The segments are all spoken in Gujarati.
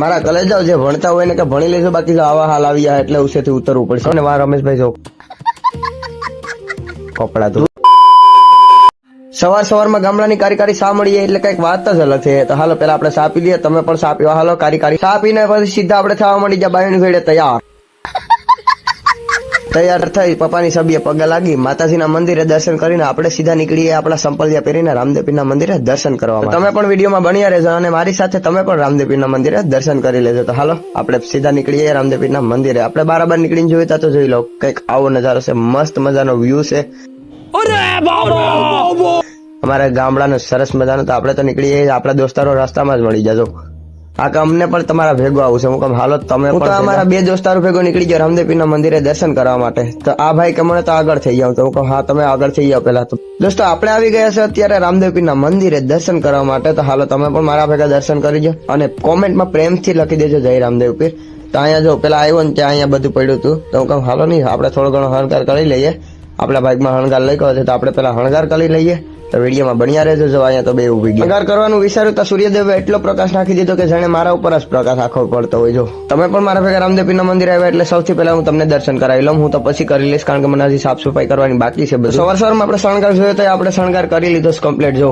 મારા કલેજાઓ જે ભણતા હોય ને કે ભણી લેજો બાકી આવા હાલ આવી જાય એટલે ઉસેથી ઉતરવું પડશે. અને વાર રમેશભાઈ જો. કપડા તો સવાર સવારમાં ગામડાની કારીકારી સા મળીએ? એટલે કંઈક વાત જ અલગ છે. તો હાલો પેલા આપણે સાપી લઈએ? તમે પણ સા પીવા? હાલો કારીકારી. સા પીને પછી સીધા આપણે થવા મળી જાય બાયણ ભેડે તૈયાર. તૈયાર થઈ પપ્પાની સભ્ય પગે લાગી માતાજીના મંદિરે દર્શન કરીને આપણે સીધા નીકળીએ આપણા સંપલિયા પહેરીને રામદેવપીના મંદિરે દર્શન કરવા તમે પણ વિડીયોમાં બન્યા રહેજો અને મારી સાથે તમે પણ રામદેવપીના મંદિરે દર્શન કરી લેજો. તો હાલો આપણે સીધા નીકળીએ રામદેવપીના મંદિરે. આપણે બારાબાર નીકળીને જોઈતા તો જોઈ લો કંઈક આવો નજારો છે મસ્ત મજાનો વ્યૂ છે. અમારા ગામડાનો સરસ મજાનો તો આપણે તો નીકળીએ આપણા દોસ્તારો રસ્તામાં જ મળી જજો. આ કે અમને પણ તમારા ભેગો આવું છે. હું કહું હાલો તમે હું તો અમારા બે દોસ્તારો ભેગો નીકળી ગયો રામદેવપીરના મંદિરે દર્શન કરવા માટે. તો આ ભાઈ કે મને તો આગળ થઈ જાવ તો હું કહું હા તમે આગળ થઈ જાઓ પેલા તો. દોસ્તો આપણે આવી ગયા છે અત્યારે રામદેવપીના મંદિરે દર્શન કરવા માટે. તો હાલો તમે પણ મારા ભેગા દર્શન કરી જાઓ અને કોમેન્ટમાં પ્રેમથી લખી દેજો જય રામદેવપીર તો અહીંયા જો પેલા આવ્યો ને ત્યાં અહીંયા બધું પડ્યું હતું. તો હું કહું હાલો નહીં આપણે થોડો ઘણો હણકાર કરી લઈએ. આપણા બાઇકમાં હણગાર લઈ ગયો છે તો આપણે પેલા હણગાર કરી લઈએ. તો વિડીયોમાં બન્યા રહેજો. જો અહીંયા તો બે ઊભી ગયા. અગર કરવાનું વિચાર્યું તો સૂર્યદેવે એટલો પ્રકાશ નાખી દીધો કે જાણે મારા ઉપર જ પ્રકાશ આખો પડતો હોય. જો તમે પણ મારા ભેગા રામદેવપીરના મંદિર આવ્યા એટલે સૌથી પહેલા હું તમને દર્શન કરાવી લઉં. હું તો પછી કરી લઈશ કારણ કે મને હજી સાફ સફાઈ કરવાની બાકી છે બધું. સવાર સવારમાં આપણે શણગાર જોયો તો આપણે શણગાર કરી લીધો કમ્પ્લીટ જો.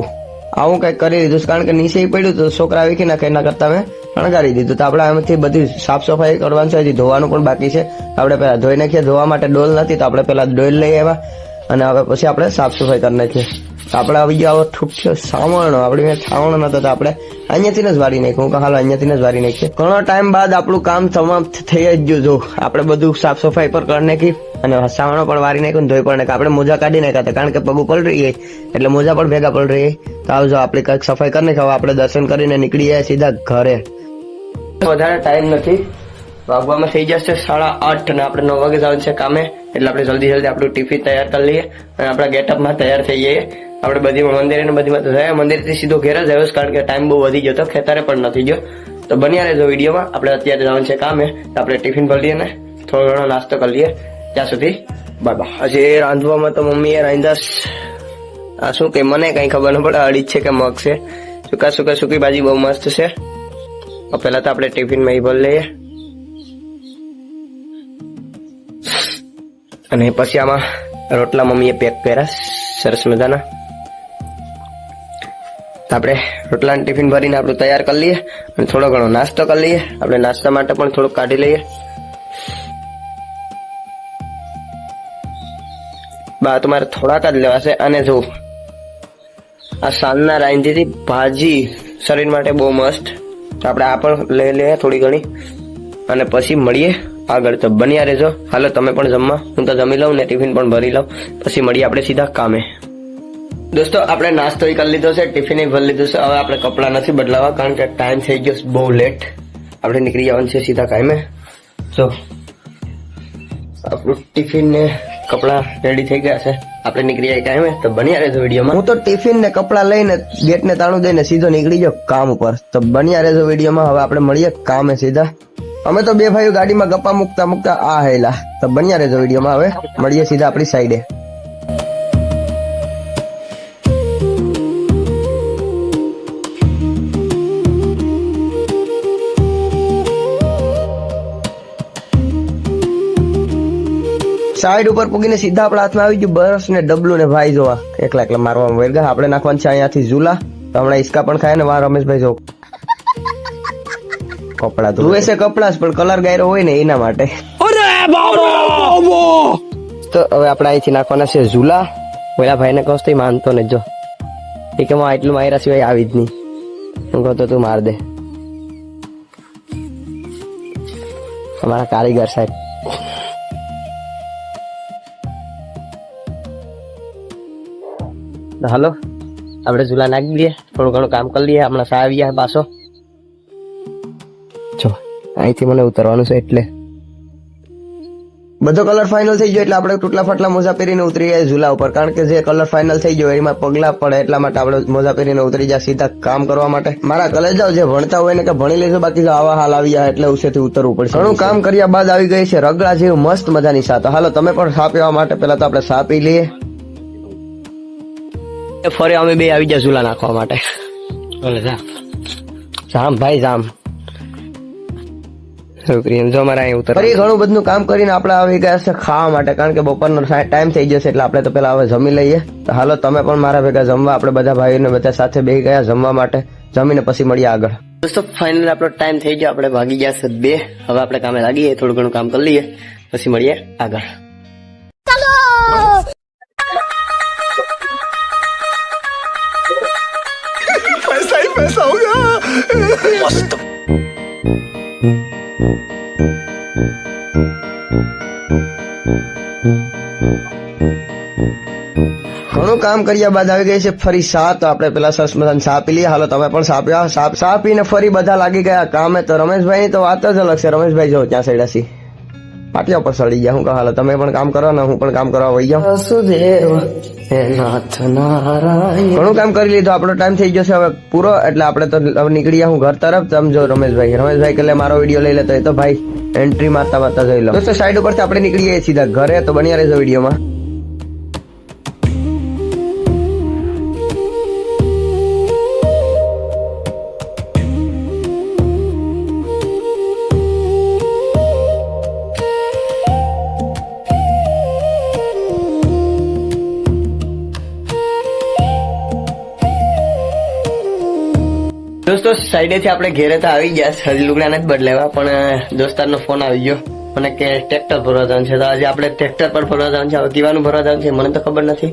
આવું કંઈક કરી લીધું કારણ કે નીચે પડ્યું તો છોકરા વીખી નાખે એના કરતા મેં શણગારી દીધું. તો આપણે આમાંથી બધી સાફ સફાઈ કરવાની છે હજી ધોવાનું પણ બાકી છે. આપણે પેલા ધોઈ નાખીએ. ધોવા માટે ડોલ નથી તો આપણે પહેલા ડોલ લઈ આવ્યા. અને હવે પછી આપણે સાફ સફાઈ કરી નાખીએ. આપણે આવી ગયો ઠૂક છે, સાવણ આપણી મેં છાવણો નતા આપણે અહીંયાથી જ વારી નાખ્યું હું હાલો, અહીંયાથી જ વારી નાખીએ. ઘણો ટાઈમ બાદ આપણું કામ સમાપ્ત થઈ જ જો આપણે બધું સાફ સફાઈ પર કરી નાખી અને સાવણો પણ વારી નાખ્યું ધોઈ પણ નાખ્યા. આપણે મોજા કાઢી નાખ્યા હતા, કારણ કે પગ ઉપર રહી ગઈ. એટલે મોજા પણ ભેગા પડી રહી તો આવજો આપણે કંઈક સફાઈ કરી નાખ્યા આપણે દર્શન કરીને નીકળીએ સીધા ઘરે. વધારે ટાઈમ નથી. વાગવામાં થઈ જશે સાડા આઠ અને આપણે નવ વાગે જવાનું છે કામે. એટલે આપણે જલ્દી જલ્દી આપણું ટિફિન તૈયાર કરી લઈએ અને આપણા ગેટઅપમાં તૈયાર થઈ જઈએ. આપણે બધી મંદિરે ને બધીમાં તો જાય મંદિરથી સીધો ઘેર જ આવ્યો કારણ કે ટાઈમ બહુ વધી ગયો તો ખેતરે પણ નથી ગયો. તો બન્યા રહેજો વિડીયોમાં. આપણે અત્યારે જવાનું છે કામે. તો આપણે ટિફિન ભરી લઈએ ને થોડો ઘણો નાસ્તો કરી લઈએ. ત્યાં સુધી બાબા હજી હજી રાંધવામાં તો મમ્મીએ રાંધ્યા આ શું કે મને કઈ ખબર ન પડે. અડી છે કે મગ છે. સુકા સુકા સુકી ભાજી બહુ મસ્ત છે. પહેલાં તો આપણે ટિફિનમાં એ ભરી લઈએ. અને પછી આમાં રોટલા મમ્મીએ પેક કર્યા સરસ મજાના. આપણે રોટલા ટિફિન ભરીને આપણે તૈયાર કરી લઈએ અને થોડો ઘણો નાસ્તો કરી લઈએ. આપણે નાસ્તા માટે પણ થોડુંક કાઢી લઈએ. બા તમારે થોડાક જ લેવાશે અને જો, આ સાંજના રાંધીથી ભાજી શરીર માટે બહુ મસ્ત. તો આપણે આ પણ લઈ લઈએ થોડી ઘણી. અને પછી મળીએ. આગળ તો બન્યા રહેજો. હાલો, તમે પણ જમવા. હું તો જમી લઉં ને ટિફિન પણ ભરી લઉં. પછી મળીએ આપણે સીધા કામે. દોસ્તો, આપણે નાસ્તો કરી લીધો છે, ટિફિન ભરી લીધું છે. હવે આપણે કપડાં નથી બદલાવા, કારણ કે ટાઈમ થઈ ગયો બહુ લેટ આપણે નીકળી જવાનું છે સીધા કાયમે. જો આપણું ટિફિન ને કપડા રેડી થઈ ગયા છે. આપણે નીકળી જાય કાયમે. તો બન્યા રહેજો વિડીયોમાં? હું તો ટિફિન ને કપડા લઈને ગેટ ને તાળું દઈને સીધો નીકળી ગયો કામ ઉપર. તો બન્યા રહેજો વિડીયોમાં. હવે આપણે મળીએ કામે સીધા. અમે તો બે ભાઈઓ ગાડીમાં ગપ્પા મુકતા મુકતા આ હેલા તો બન્યા રહેજો વિડીયોમાં. હવે મળીએ સીધા આપણી સાઈડે સાઈડ ઉપર પૂગીને સીધા આપણા હાથમાં આવી ગયું. બરસ ને ડબલું ને ભાઈ જોવા. એકલા એકલા મારવામાં વેરગા આપણે નાખવાનું છે અહીંયાથી ઝૂલા. તો હમણાં ઈસકા પણ ખાય ને વા રમેશભાઈ જો. કપડા ધોવે છે કપડા પણ કલર ગાયરો હોય ને એના માટે. તો હવે આપણે અહીંથી નાખવાના છે ઝૂલા. પેલા ભાઈને કહો તો માનતો ને જો. એ કે હું એટલું માયરા સિવાય આવી જ નહીં. હું કહું તો તું માર દે. અમારા કારીગર સાહેબ. હાલો આપણે ઝૂલા નાખી દઈએ થોડું ઘણું કામ કરી લઈએ હમણાં સા આવીએ પાછો. જો અહીંથી મને ઉતરવાનું છે એટલે. બધો કલર ફાઇનલ થઈ ગયો એટલે આપણે તૂટલા ફાટલા મોજા પહેરીને ઉતરી જાય ઝૂલા ઉપર. કારણ કે જે કલર ફાઇનલ થઈ ગયો એમાં પગલા પડે એટલા માટે આપણે મોજા પહેરીને ઉતરી જાય સીધા કામ કરવા માટે. મારા કલેજ જાવ જે ભણતા હોય ને કે ભણી લેજો બાકી આવા હાલ આવી જાય એટલે ઉછેથી ઉતરવું પડશે. ઘણું કામ કર્યા બાદ આવી ગઈ છે રગડા જેવું મસ્ત મજાની સા તો હાલો તમે પણ સા પીવા માટે પહેલા તો આપણે સા પી લઈએ. ફરે અમે બે આવી ગયા ઝૂલા નાખવા માટે. જામ ભાઈ જામ. જો મારા અહીં ઉતર ફરી ઘણું બધું કામ કરીને આપણે આવી ગયા છે ખાવા માટે કારણ કે બપોરનો ટાઈમ થઈ જશે એટલે આપણે તો પેલા હવે જમી લઈએ. તો હાલો તમે પણ મારા ભેગા જમવા આપણે બધા ભાઈઓને બધા સાથે બેસી ગયા જમવા માટે. જમીને પછી મળીએ આગળ. દોસ્તો ફાઇનલ આપણો ટાઈમ થઈ ગયો આપણે ભાગી ગયા છે બે. હવે આપણે કામે લાગીએ થોડું ઘણું કામ કરી લઈએ પછી મળીએ આગળ. ઘણું કામ કર્યા બાદ આવી ગઈ છે. ફરી સા તો આપણે પેલા સરસ મજાની સા પી લઈએ. હાલો તમે પણ સા પીવા સા પીને ફરી બધા લાગી ગયા. કામે તો રમેશભાઈ ની તો વાત જ અલગ છે. રમેશભાઈ જો ત્યાં સાઈડ સી. પાટિયા પર સડી ગયા. હું કહું હાલો તમે પણ કામ કરો ને હું પણ કામ કરવા વહી જાઉં. વાસુદેવ હે નાથ નારાયણ. ઘણું કામ કરી લીધું. આપણો ટાઈમ થઈ ગયો છે હવે પૂરો એટલે આપણે તો નીકળી હું ઘર તરફ. તમે જો રમેશભાઈ રમેશભાઈ કે મારો વીડિયો લઈ લેતો એ તો ભાઈ એન્ટ્રી મારતા મારતા જોઈ લો. દોસ્તો સાઈડ ઉપરથી આપણે નીકળીએ સીધા ઘરે તો બન્યા રહેજો વિડીયોમાં. દોસ્તો, સાઈડેથી આપણે ઘેરે તો આવી ગયા. હજી લુગડા નથી બદલાવ્યા પણ દોસ્તારનો ફોન આવી ગયો. મને કે ટ્રેક્ટર ભરવા જવાનું છે. તો આજે આપણે ટ્રેક્ટર પર ભરવા જવાનું છે. હવે દીવાનું ભરવા જવાનું છે. મને તો ખબર નથી.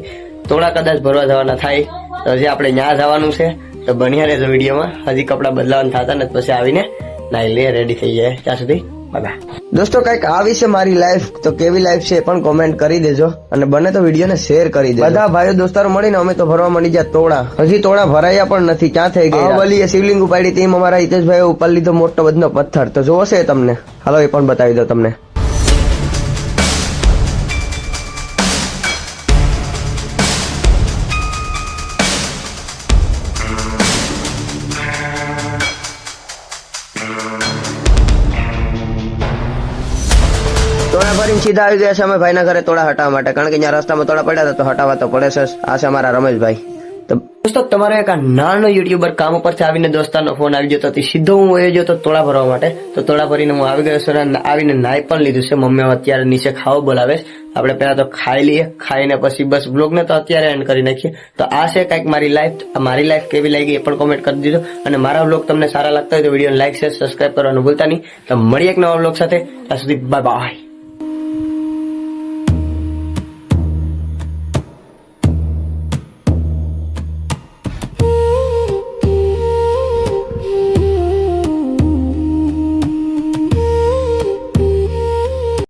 થોડા કદાચ ભરવા જવાના થાય. તો હજી આપણે ત્યાં જવાનું છે. તો બન્યા રહેજો વિડીયોમાં. હજી કપડાં બદલાવાના થતા નથી પછી આવીને નાઈ લઈએ રેડી થઈ જાય. ત્યાં સુધી બાય દોસ્તો કંઈક આવી છે મારી લાઈફ તો કેવી લાઈફ છે એ પણ કોમેન્ટ કરી દેજો અને બને તો વીડિયો ને શેર કરી દેજો. બધા ભાઈઓ દોસ્તારો મળીને અમે તો ભરવા મળી જાય તોડા. હજી તોડા ભરાયા પણ નથી ક્યાં થઈ ગયા? વલીએ શિવલિંગ ઉપાડી તેમ અમારા હિતેશભાઈ ઉપર લીધો મોટો બધનો પથ્થર. તો જોવો છે તમને. હાલો એ પણ બતાવી દો તમને. તોડા ભરીને સીધા આવી ગયા છે અમે ભાઈના ઘરે તોડા હટાવવા માટે. કારણ કે ત્યાં રસ્તામાં તોડા પડ્યા હતા તો હટાવવા તો પડે છે આ છે અમારા રમેશભાઈ. તો દોસ્તો, તમારો એક નાનો યુટ્યુબર કામ ઉપરથી આવીને દોસ્તાનો ફોન આવી ગયો તો તે સીધો હું વયો જતો તોડા ભરવા માટે. તો તોડા ભરીને હું આવી ગયો છું આવીને નાઈ પણ લીધું છે. મમ્મી અત્યારે નીચે ખાવા બોલાવે આપણે પહેલા તો ખાઈ લઈએ. ખાઈને પછી બસ બ્લોગને તો અત્યારે એન્ડ કરી નાખીએ. તો આ છે કંઈક મારી લાઈફ મારી લાઈફ કેવી લાગી એ પણ કોમેન્ટ કરી દીધો. અને મારા બ્લોગ તમને સારા લાગતા હોય તો વીડિયો લાઈક શેર સબસ્ક્રાઈબ કરવાનું ભૂલતા નહીં. તો મળીએ એક નવા બ્લોગ સાથે. ત્યાં સુધી બાય બાય